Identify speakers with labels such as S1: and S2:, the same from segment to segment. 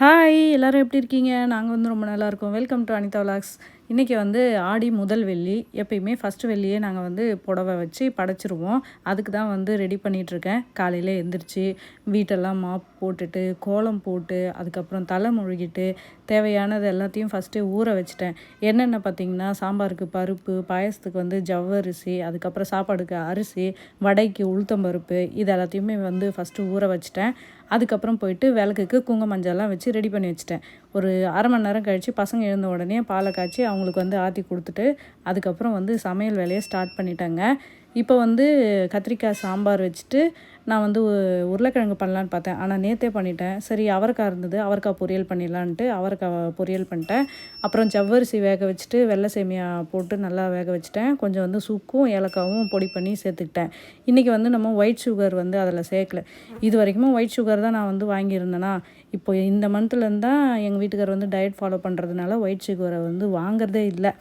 S1: Hi எல்லோரும் எப்படி இருக்கீங்க? நாங்கள் வந்து ரொம்ப நல்லா இருக்கோம். வெல்கம் டு அனிதா விலாக்ஸ் இன்றைக்கி வந்து ஆடி முதல் வெள்ளி. எப்பயுமே ஃபஸ்ட்டு வெள்ளியே நாங்கள் வந்து புடவை வச்சு படைச்சிருவோம். அதுக்கு தான் வந்து ரெடி பண்ணிகிட்ருக்கேன் காலையில் எழுந்திரிச்சு வீட்டெல்லாம் மாப் போட்டுட்டு கோலம் போட்டு அதுக்கப்புறம் தலை முழுகிட்டு தேவையானது எல்லாத்தையும் ஃபஸ்ட்டு ஊற வச்சுட்டேன். என்னென்ன பார்த்திங்கன்னா சாம்பாருக்கு பருப்பு பாயசத்துக்கு வந்து ஜவ்வரிசி அதுக்கப்புறம் சாப்பாடுக்கு அரிசி வடைக்கு உளுத்தம்பருப்பு இது எல்லாத்தையுமே வந்து ஃபஸ்ட்டு ஊற வச்சுட்டேன். அதுக்கப்புறம் போயிட்டு விளக்குக்கு குங்கும மஞ்சள்லாம் வச்சு ரெடி பண்ணி வச்சுட்டேன். ஒரு அரை மணி நேரம் கழித்து பசங்க எழுந்த உடனே பாலை காய்ச்சி அவங்களுக்கு வந்து ஆற்றி கொடுத்துட்டு அதுக்கப்புறம் வந்து சமையல் வேலையை ஸ்டார்ட் பண்ணிட்டேங்க. இப்போ வந்து கத்திரிக்காய் சாம்பார் வச்சுட்டு நான் வந்து உருளைக்கிழங்கு பண்ணலான்னு பார்த்தேன். ஆனால் நேற்றே பண்ணிட்டேன். சரி அவரைக்காய் இருந்தது. அவரைக்காய் பொரியல் பண்ணிடலான்ட்டு அவரைக்காய் பொரியல் பண்ணிட்டேன். அப்புறம் ஜவ்வரிசி வேக வச்சுட்டு வெள்ளை சேமியா போட்டு நல்லா வேக வச்சுட்டேன். கொஞ்சம் வந்து சுக்கும் ஏலக்காவும் பொடி பண்ணி சேர்த்துக்கிட்டேன். இன்றைக்கி வந்து நம்ம ஒயிட் சுகர் வந்து அதில் சேர்க்கல. இது வரைக்குமே ஒயிட் சுகர் தான் நான் வந்து வாங்கியிருந்தேன்னா இப்போ இந்த மந்த்லேருந்து தான் எங்கள் வீட்டுக்கார் வந்து டயட் ஃபாலோ பண்ணுறதுனால ஒயிட் சுகரை வந்து வாங்குறதே இல்லை.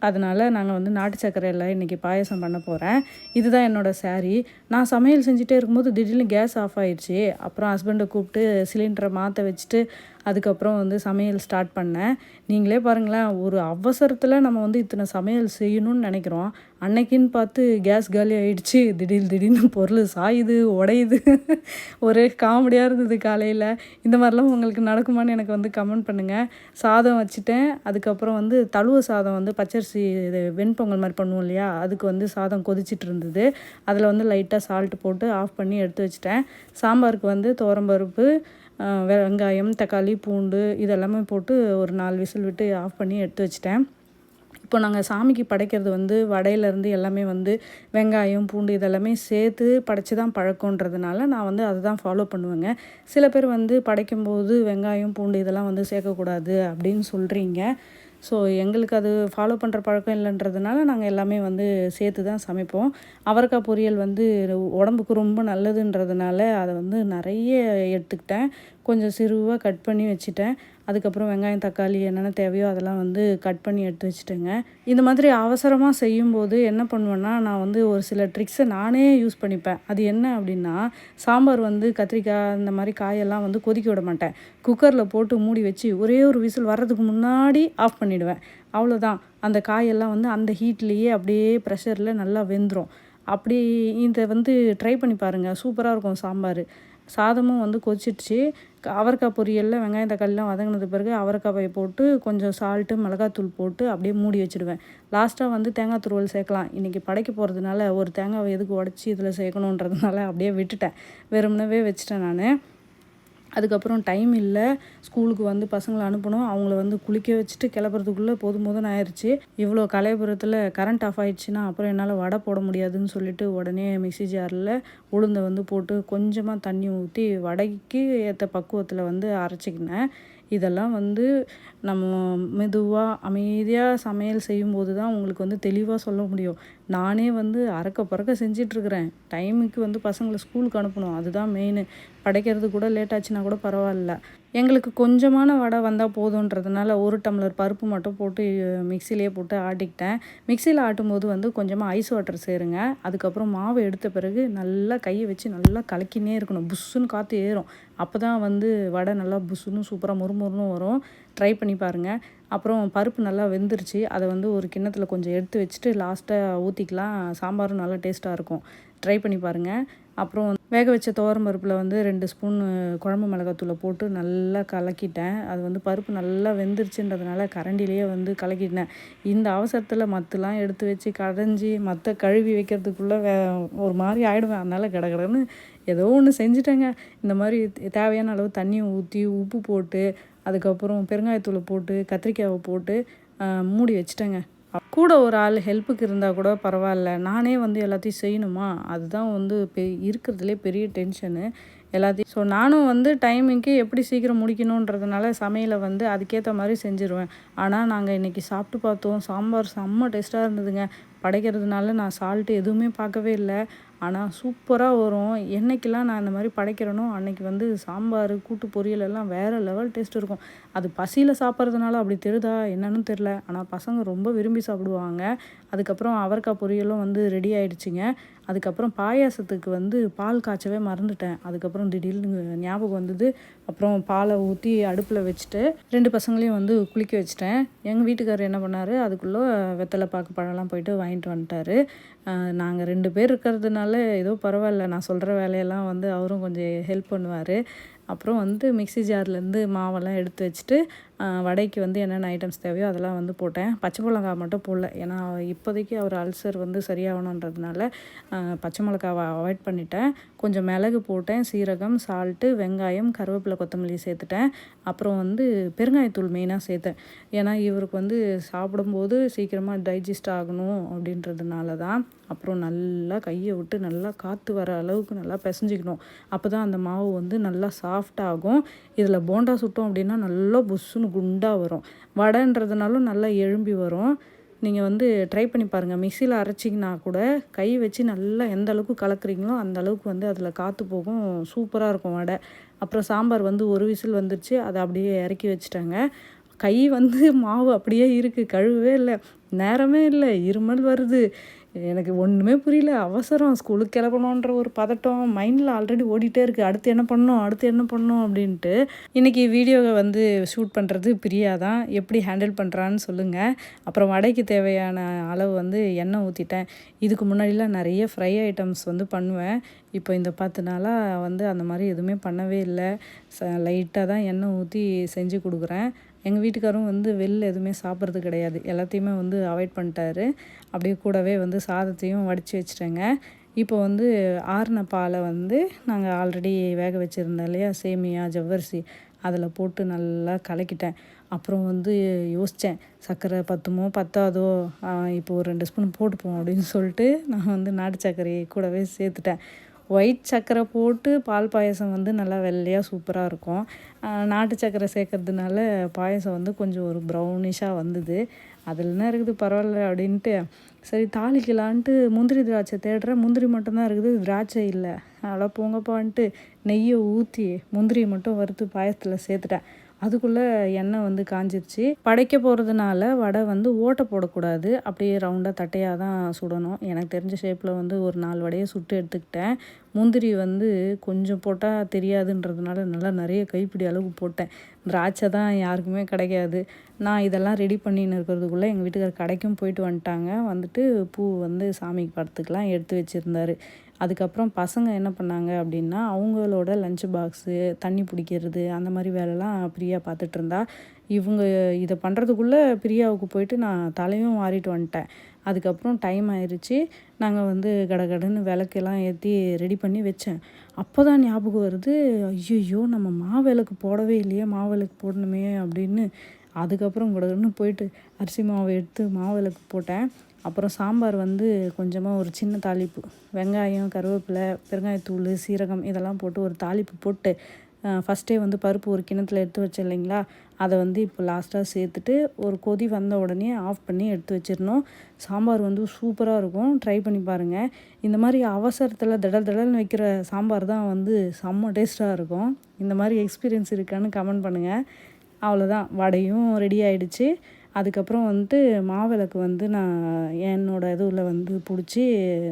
S1: அதனால் நாங்கள் வந்து நாட்டு சர்க்கரையில் இன்றைக்கி பாயசம் பண்ண போகிறேன் இதுதான் என்னோடய சாரீ நான் சமையல் செஞ்சுட்டே இருக்கும்போது திடீர்னு கேஸ் ஆஃப் ஆயிடுச்சு. அப்புறம் ஹஸ்பண்டை கூப்பிட்டு சிலிண்டரை மாற்ற வச்சுட்டு அதுக்கப்புறம் வந்து சமையல் ஸ்டார்ட் பண்ணேன். நீங்களே பாருங்களேன் ஒரு அவசரத்தில் நம்ம வந்து இத்தனை சமையல் செய்யணும்னு நினைக்கிறோம். அன்னைக்குன்னு பார்த்து கேஸ் காலி ஆகிடுச்சு திடீர் திடீர்னு பொருள் சாயுது உடையுது. ஒரே காமெடியாக இருந்தது காலையில். இந்த மாதிரிலாம் உங்களுக்கு நடக்குமான்னு எனக்கு வந்து கமெண்ட் பண்ணுங்கள் சாதம் வச்சுட்டேன். அதுக்கப்புறம் வந்து தழுவ சாதம் வந்து பச்சரிசி இது வெண்பொங்கல் மாதிரி பண்ணுவோம் இல்லையா? அதுக்கு வந்து சாதம் கொதிச்சிட்டு இருந்தது. அதில் வந்து லைட்டாக சால்ட் போட்டு ஆஃப் பண்ணி எடுத்து வச்சுட்டேன். சாம்பாருக்கு வந்து தோரம்பருப்பு வெங்காயம் தக்காளி பூண்டு இதெல்லாமே போட்டு ஒரு நாலு விசில் விட்டு ஆஃப் பண்ணி எடுத்து வச்சிட்டேன். இப்போ நாங்கள் சாமிக்கு படைக்கிறது வந்து வடையிலேருந்து எல்லாமே வந்து வெங்காயம் பூண்டு இதெல்லாமே சேர்த்து படைச்சி தான் பழக்கன்றதுனால நான் வந்து அதை தான் ஃபாலோ பண்ணுவேங்க. சில பேர் வந்து படைக்கும்போது வெங்காயம் பூண்டு இதெல்லாம் வந்து சேர்க்கக்கூடாது அப்படின்னு சொல்கிறீங்க ஸோ எங்களுக்கு அது ஃபாலோ பண்ணுற பழக்கம் இல்லைன்றதுனால நாங்கள் எல்லாமே வந்து சேர்த்து தான் சமைப்போம். அவரைக்காய் பொரியல் வந்து உடம்புக்கு ரொம்ப நல்லதுன்றதுனால அதை வந்து நிறைய எடுத்துக்கிட்டேன். கொஞ்சம் சிறுவாக கட் பண்ணி வச்சுட்டேன். அதுக்கப்புறம் வெங்காயம் தக்காளி என்னென்ன தேவையோ அதெல்லாம் வந்து கட் பண்ணி எடுத்து வச்சுட்டேங்க. இந்த மாதிரி அவசரமாக செய்யும்போது என்ன பண்ணுவேன்னா நான் வந்து ஒரு சில ட்ரிக்ஸை நானே யூஸ் பண்ணிப்பேன். அது என்ன அப்படின்னா சாம்பார் வந்து கத்திரிக்காய் இந்த மாதிரி காயெல்லாம் வந்து கொதிக்க விட மாட்டேன். குக்கரில் போட்டு மூடி வச்சு ஒரே ஒரு விசில் வர்றதுக்கு முன்னாடி ஆஃப் பண்ணிவிடுவேன் அவ்வளோதான் அந்த காயெல்லாம் வந்து அந்த ஹீட்லேயே அப்படியே ப்ரெஷரில் நல்லா வெந்துடும் அப்படி இதை வந்து ட்ரை பண்ணி பாருங்கள் சூப்பராக இருக்கும் சாம்பார். சாதமும் வந்து கொதிச்சிடுச்சு. அவரைக்காய் பொரியலில் வெங்காயம் தக்காளிலாம் வதங்கினது பிறகு அவரைக்காயை போட்டு கொஞ்சம் சால்ட்டு மிளகாத்தூள் போட்டு அப்படியே மூடி வச்சுடுவேன். லாஸ்ட்டாக வந்து தேங்காய் துருவல் சேர்க்கலாம். இன்றைக்கி படைக்க போகிறதுனால ஒரு தேங்காவை எதுக்கு உடச்சி இதில் சேர்க்கணுன்றதுனால அப்படியே விட்டுட்டேன். வெறுமனவே வச்சுட்டேன் நான். அதுக்கப்புறம் டைம் இல்லை. ஸ்கூலுக்கு வந்து பசங்களை அனுப்பணும். அவங்கள வந்து குளிக்க வச்சுட்டு கிளப்புறதுக்குள்ளே போதும் போதும் ஆயிடுச்சு இவ்வளோ கலையபுரத்தில் கரண்ட் ஆஃப் ஆயிடுச்சுன்னா அப்புறம் என்னால் வடை போட முடியாதுன்னு சொல்லிட்டு உடனே மிக்சி ஜாரில் உளுந்தை வந்து போட்டு கொஞ்சமாக தண்ணி ஊற்றி வடைக்கு ஏற்ற பக்குவத்தில் வந்து அரைச்சிக்கினேன். இதெல்லாம் வந்து நம்ம மெதுவாக அமைதியாக சமையல் செய்யும்போது தான் உங்களுக்கு வந்து தெளிவாக சொல்ல முடியும். நானே வந்து அறக்க பறக்க செஞ்சிட்ருக்கிறேன். டைமுக்கு வந்து பசங்களை ஸ்கூலுக்கு அனுப்பணும். அதுதான் மெயின் படைக்கிறது கூட லேட் ஆச்சுன்னா கூட பரவாயில்ல. எங்களுக்கு கொஞ்சமான வடை வந்தால் போதுன்றதுனால ஒரு டம்ளர் பருப்பு மட்டும் போட்டு மிக்சிலேயே போட்டு ஆட்டிக்கிட்டேன். மிக்சியில் ஆட்டும்போது வந்து கொஞ்சமாக ஐஸ் வாட்டர் சேருங்க. அதுக்கப்புறம் மாவு எடுத்த பிறகு நல்லா கையை வச்சு நல்லா கலக்கினே இருக்கணும். புஷ்ஷுன்னு காற்று ஏறும். அப்போ தான் வந்து வடை நல்லா புஷ்ஷுன்னு சூப்பராக முறுமுறுன்னு வரும். ட்ரை பண்ணி பாருங்கள் அப்புறம் பருப்பு நல்லா வெந்துருச்சு. அதை வந்து ஒரு கிண்ணத்தில் கொஞ்சம் எடுத்து வச்சுட்டு லாஸ்ட்டாக ஊற்றிக்கலாம் சாம்பாரும் நல்லா டேஸ்ட்டாக இருக்கும். ட்ரை பண்ணி பாருங்கள் அப்புறம் வேக வச்ச துவரம் பருப்பில் வந்து ரெண்டு ஸ்பூன் குழம்பு மிளகாத்தூளை போட்டு நல்லா கலக்கிட்டேன். அது வந்து பருப்பு நல்லா வெந்துருச்சுன்றதுனால கரண்டிலேயே வந்து கலக்கிட்டேன். இந்த அவசரத்தில் மத்தெலாம் எடுத்து வச்சு கடைஞ்சி மற்ற கழுவி வைக்கிறதுக்குள்ளே வே ஒரு மாதிரி ஆகிடுவேன் அதனால் கடகடன்னு ஏதோ ஒன்று செஞ்சுட்டேங்க. இந்த மாதிரி தேவையான அளவு தண்ணியை ஊற்றி உப்பு போட்டு அதுக்கப்புறம் பெருங்காயத்தூளை போட்டு கத்திரிக்காயை போட்டு மூடி வச்சுட்டேங்க. கூட ஒரு ஆள் ஹெல்ப்புக்கு இருந்தால் கூட பரவாயில்ல. நானே வந்து எல்லாத்தையும் செய்யணுமா? அதுதான் வந்து பெ இருக்கிறதுலே பெரிய டென்ஷனு எல்லாத்தையும். ஸோ நானும் வந்து டைமிங்க்கு எப்படி சீக்கிரம் முடிக்கணுன்றதுனால சமையலை வந்து அதுக்கேற்ற மாதிரி செஞ்சுருவேன். ஆனால் நாங்கள் இன்றைக்கி சாப்பிட்டு பார்த்தோம். சாம்பார் செம்ம டேஸ்ட்டாக இருந்ததுங்க. படைக்கிறதுனால நான் சால்ட்டு எதுவுமே பார்க்கவே இல்லை. ஆனால் சூப்பராக வரும். என்றைக்கெல்லாம் நான் இந்த மாதிரி படைக்கிறேனோ அன்றைக்கி வந்து சாம்பார் கூட்டு பொரியல் எல்லாம் வேறு லெவல் டேஸ்ட் இருக்கும். அது பசியில் சாப்பிட்றதுனால அப்படி தெருதா என்னன்னு தெரில ஆனால் பசங்க ரொம்ப விரும்பி சாப்பிடுவாங்க. அதுக்கப்புறம் அவரைக்காய் பொரியலும் வந்து ரெடி ஆகிடுச்சிங்க அதுக்கப்புறம் பாயாசத்துக்கு வந்து பால் காய்ச்சவே மறந்துட்டேன். அதுக்கப்புறம் அப்புறம் திடீர்னு ஞாபகம் வந்தது. அப்புறம் பாலை ஊற்றி அடுப்பில் வச்சுட்டு ரெண்டு பசங்களையும் வந்து குளிக்க வச்சுட்டேன். எங்கள் வீட்டுக்காரர் என்ன பண்ணார்? அதுக்குள்ளே வெத்தலை பாக்கு பழம்லாம் போயிட்டு வாங்கிட்டு வந்துட்டாரு. நாங்கள் ரெண்டு பேர் இருக்கிறதுனால ஏதோ பரவாயில்ல. நான் சொல்கிற வேலையெல்லாம் வந்து அவரும் கொஞ்சம் ஹெல்ப் பண்ணுவார். அப்புறம் வந்து மிக்ஸி ஜார்லேருந்து மாவெல்லாம் எடுத்து வச்சுட்டு வடைக்கு வந்து என்னென்ன ஐட்டம்ஸ் தேவையோ அதெல்லாம் வந்து போட்டேன். பச்சை மிளகா மட்டும் போடல. ஏன்னா இப்போதைக்கு அவர் அல்சர் வந்து சரியாகணுன்றதுனால பச்சை மிளகாவை அவாய்ட் பண்ணிட்டேன். கொஞ்சம் மிளகு போட்டேன் சீரகம் சால்ட்டு வெங்காயம் கருவேப்பிலை கொத்தமல்லி சேர்த்துட்டேன். அப்புறம் வந்து பெருங்காயத்தூள் மெயினாக சேர்த்தேன். ஏன்னா இவருக்கு வந்து சாப்பிடும்போது சீக்கிரமாக டைஜஸ்ட் ஆகணும் அப்படின்றதுனால தான் அப்புறம் நல்லா கையை விட்டு நல்லா காற்று வர அளவுக்கு நல்லா பிசைஞ்சிக்கணும். அப்போ தான் அந்த மாவு வந்து நல்லா சாஃப்டாகும் இதில் போண்டா சுட்டோம் அப்படின்னா நல்லா புஷ்ஷுன்னு குண்டாக வரும். வடைன்றதுனாலும் நல்லா எழும்பி வரும். நீங்கள் வந்து ட்ரை பண்ணி பாருங்கள் மிக்சியில் அரைச்சிங்கன்னா கூட கை வச்சு நல்லா எந்த அளவுக்கு கலக்குறீங்களோ அந்த அளவுக்கு வந்து அதில் காற்று போகும். சூப்பராக இருக்கும் வடை. அப்புறம் சாம்பார் வந்து ஒரு விசில் வந்துருச்சு. அதை அப்படியே இறக்கி வச்சுட்டாங்க. கை வந்து மாவு அப்படியே இருக்குது கழுவே இல்லை. நேரமே இல்லை. இருமல் வருது. எனக்கு ஒன்றுமே புரியல. அவசரம். ஸ்கூலுக்கு கிளம்பணுன்ற ஒரு பதட்டம். மைண்டில் ஆல்ரெடி ஓடிட்டே இருக்குது அடுத்து என்ன பண்ணணும்? அடுத்து என்ன பண்ணணும்? அப்படின்ட்டு. இன்றைக்கி வீடியோவை வந்து ஷூட் பண்ணுறது பிரியா தான். எப்படி ஹேண்டில் பண்ணுறான்னு சொல்லுங்கள் அப்புறம் வடைக்கு தேவையான அளவு வந்து எண்ணெய் ஊற்றிட்டேன் இதுக்கு முன்னாடிலாம் நிறைய ஃப்ரை ஐட்டம்ஸ் வந்து பண்ணுவேன். இப்போ இந்த பத்து நாளாக வந்து அந்த மாதிரி எதுவுமே பண்ணவே இல்லை. ச லைட்டாக தான் எண்ணெய் ஊற்றி செஞ்சு கொடுக்குறேன். எங்கள் வீட்டுக்காரும் வந்து வெளில எதுவுமே சாப்பிட்றது கிடையாது. எல்லாத்தையுமே வந்து அவாய்ட் பண்ணிட்டாரு. அப்படியே கூடவே வந்து சாதத்தையும் வடித்து வச்சுட்டேங்க. இப்போ வந்து ஆறின பாலை வந்து நாங்கள் ஆல்ரெடி வேக வச்சுருந்தோம் இல்லையா? சேமியா ஜவ்வரிசி அதில் போட்டு நல்லா கலக்கிட்டேன். அப்புறம் வந்து யோசித்தேன் சர்க்கரை பத்துமோ பத்தாதோ இப்போ ஒரு ரெண்டு ஸ்பூன் போட்டுப்போம் அப்படின்னு சொல்லிட்டு நான் வந்து நாட்டு சர்க்கரையை கூடவே சேர்த்துட்டேன். ஒயிட் சர்க்கரை போட்டு பால் பாயசம் வந்து நல்லா வெள்ளையாக சூப்பராக இருக்கும். நாட்டு சர்க்கரை சேர்க்கறதுனால பாயசம் வந்து கொஞ்சம் ஒரு ப்ரௌனிஷாக வந்தது. அதில் என்ன இருக்குது பரவாயில்ல அப்படின்ட்டு சரி தாளிக்கலான்ட்டு முந்திரி திராட்சை தேடுறேன். முந்திரி மட்டும்தான் இருக்குது திராட்சை இல்லை. அதெல்லாம் போங்கப்பான்ட்டு நெய்யை ஊற்றி முந்திரியை மட்டும் வறுத்து பாயசத்தில் சேர்த்துட்டேன். அதுக்குள்ளே எண்ணெய் வந்து காஞ்சிருச்சு. படைக்க போகிறதுனால வடை வந்து ஓட்டை போடக்கூடாது. அப்படியே ரவுண்டாக தட்டையாக தான் சுடணும். எனக்கு தெரிஞ்ச ஷேப்பில் வந்து ஒரு நாலு வடையை சுட்டு எடுத்துக்கிட்டேன். முந்திரி வந்து கொஞ்சம் போட்டால் தெரியாதுன்றதுனால நல்லா நிறைய கைப்பிடி அளவுக்கு போட்டேன். திராட்சை தான் யாருக்குமே கிடைக்காது. நான் இதெல்லாம் ரெடி பண்ணின்னு இருக்கிறதுக்குள்ளே எங்கள் வீட்டுக்கார் கடைக்கும் போயிட்டு வந்துட்டாங்க. வந்துட்டு பூ வந்து சாமிக்கு படத்துக்கெலாம் எடுத்து வச்சுருந்தாரு. அதுக்கப்புறம் பசங்க என்ன பண்ணாங்க அப்படின்னா அவங்களோட லஞ்ச் பாக்ஸு தண்ணி பிடிக்கிறது அந்த மாதிரி வேலைலாம் பிரியா பார்த்துட்டு இருந்தா. இவங்க இதை பண்ணுறதுக்குள்ளே பிரியாவுக்கு போயிட்டு நான் தலையும் மாறிட்டு வந்துட்டேன். அதுக்கப்புறம் டைம் ஆயிடுச்சு நாங்கள் வந்து கடகடன்னு விளக்கெல்லாம் ஏற்றி ரெடி பண்ணி வச்சேன். அப்போ தான் ஞாபகம் வருது ஐயோ நம்ம மாவிளக்கு போடவே இல்லையே மாவிளக்கு போடணுமே அப்படின்னு. அதுக்கப்புறம் கடகடன்னு போயிட்டு அரிசி மாவை எடுத்து மாவிளக்கு போட்டேன். அப்புறம் சாம்பார் வந்து கொஞ்சமாக ஒரு சின்ன தாளிப்பு. வெங்காயம் கருவேப்பிலை பெருங்காயத்தூள் சீரகம் இதெல்லாம் போட்டு ஒரு தாளிப்பு போட்டு ஃபஸ்ட்டே வந்து பருப்பு ஒரு கிணத்துல எடுத்து வச்சேன் இல்லைங்களா? அதை வந்து இப்போ லாஸ்ட்டாக சேர்த்துட்டு ஒரு கொதி வந்த உடனே ஆஃப் பண்ணி எடுத்து வச்சிடணும். சாம்பார் வந்து சூப்பராக இருக்கும். ட்ரை பண்ணி பாருங்கள் இந்த மாதிரி அவசரத்தில் திடல் திடல்னு வைக்கிற சாம்பார் தான் வந்து செம்ம டேஸ்ட்டாக இருக்கும். இந்த மாதிரி எக்ஸ்பீரியன்ஸ் இருக்கான்னு கமெண்ட் பண்ணுங்கள் அவ்வளோதான் வடையும் ரெடி ஆகிடுச்சு அதுக்கப்புறம் வந்துட்டு மாவிளக்கு வந்து நான் என்னோடய இதுவில் வந்து பிடிச்சி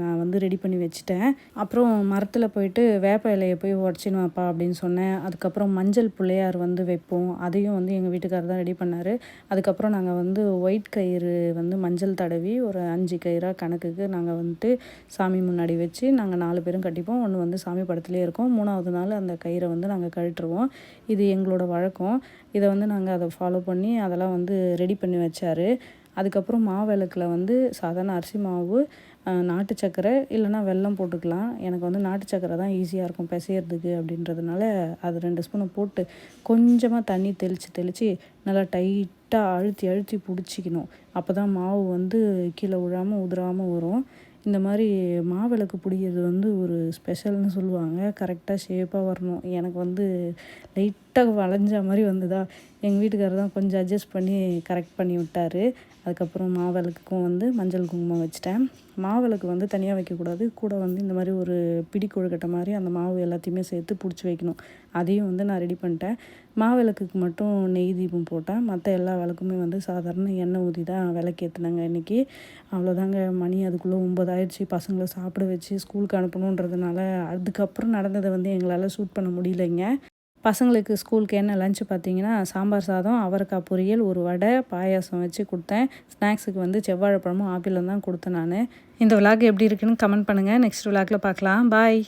S1: நான் வந்து ரெடி பண்ணி வச்சுட்டேன். அப்புறம் மரத்தில் போயிட்டு வேப்ப இலையை போய் உடச்சின்னு வாப்பா அப்படின்னு சொன்னேன். அதுக்கப்புறம் மஞ்சள் பிள்ளையார் வந்து வைப்போம். அதையும் வந்து எங்கள் வீட்டுக்காரர் தான் ரெடி பண்ணார். அதுக்கப்புறம் நாங்கள் வந்து ஒயிட் கயிறு வந்து மஞ்சள் தடவி ஒரு அஞ்சு கயிறாக கணக்குக்கு நாங்கள் வந்துட்டு சாமி முன்னாடி வச்சு நாங்கள் நாலு பேரும் கட்டிப்போம். ஒன்று வந்து சாமி படத்துலேயே இருக்கும். மூணாவது நாள் அந்த கயிறை வந்து நாங்கள் கழட்டுருவோம். இது எங்களோட வழக்கம். இதை வந்து நாங்கள் அதை ஃபாலோ பண்ணி அதெல்லாம் வந்து ரெடி பண்ணி வச்சார். அதுக்கப்புறம் மாவிளக்கில் வந்து சாதாரண அரிசி மாவு நாட்டு சக்கரை இல்லைனா வெல்லம் போட்டுக்கலாம். எனக்கு வந்து நாட்டு சக்கரை தான் ஈஸியாக இருக்கும் பிசையிறதுக்கு அப்படின்றதுனால அது ரெண்டு ஸ்பூனை போட்டு கொஞ்சமாக தண்ணி தெளித்து தெளித்து நல்லா டைட்டாக அழுத்தி அழுத்தி பிடிச்சிக்கணும். அப்போ தான் மாவு வந்து கீழே விழாமல் உதிராமல் வரும். இந்த மாதிரி மாவிளக்கு பிடிக்கிறது வந்து ஒரு ஸ்பெஷல்னு சொல்லுவாங்க. கரெக்டாக ஷேப்பாக வரணும். எனக்கு வந்து லைட் முட்டை வளைஞ்ச மாதிரி வந்ததா? எங்கள் வீட்டுக்காரர் தான் கொஞ்சம் அட்ஜஸ்ட் பண்ணி கரெக்ட் பண்ணி விட்டார். அதுக்கப்புறம் மாவிளக்குக்கும் வந்து மஞ்சள் குங்குமம் வச்சுட்டேன். மாவிளக்கு வந்து தனியாக வைக்கக்கூடாது. கூட வந்து இந்த மாதிரி ஒரு பிடி கொழுக்கட்டை மாதிரி அந்த மாவு எல்லாத்தையுமே சேர்த்து பிடிச்சி வைக்கணும். அதையும் வந்து நான் ரெடி பண்ணிட்டேன். மாவிளக்குக்கு மட்டும் நெய் தீபம் போட்டேன். மற்ற எல்லா விளக்குமே வந்து சாதாரண எண்ணெய் ஊற்றி தான் விளக்கேற்றுனாங்க இன்றைக்கி அவ்வளோதாங்க. மணி அதுக்குள்ளே ஒம்பதாயிடுச்சு பசங்களை சாப்பிட வச்சு ஸ்கூலுக்கு அனுப்பணுன்றதுனால அதுக்கப்புறம் நடந்ததை வந்து எங்களால் ஷூட் பண்ண முடியலைங்க. பசங்களுக்கு ஸ்கூலுக்கு என்ன லஞ்ச் பார்த்தீங்கன்னா சாம்பார் சாதம் அவரைக்காய் பொரியல் ஒரு வடை பாயாசம் வச்சு கொடுத்தேன். ஸ்நாக்ஸுக்கு வந்து செவ்வாழைப்பழமும் ஆப்பிளும் தான் கொடுத்தேன் நான். இந்த விளாக் எப்படி இருக்குன்னு கமெண்ட் பண்ணுங்கள் நெக்ஸ்ட் விளாகில் பார்க்கலாம். பாய்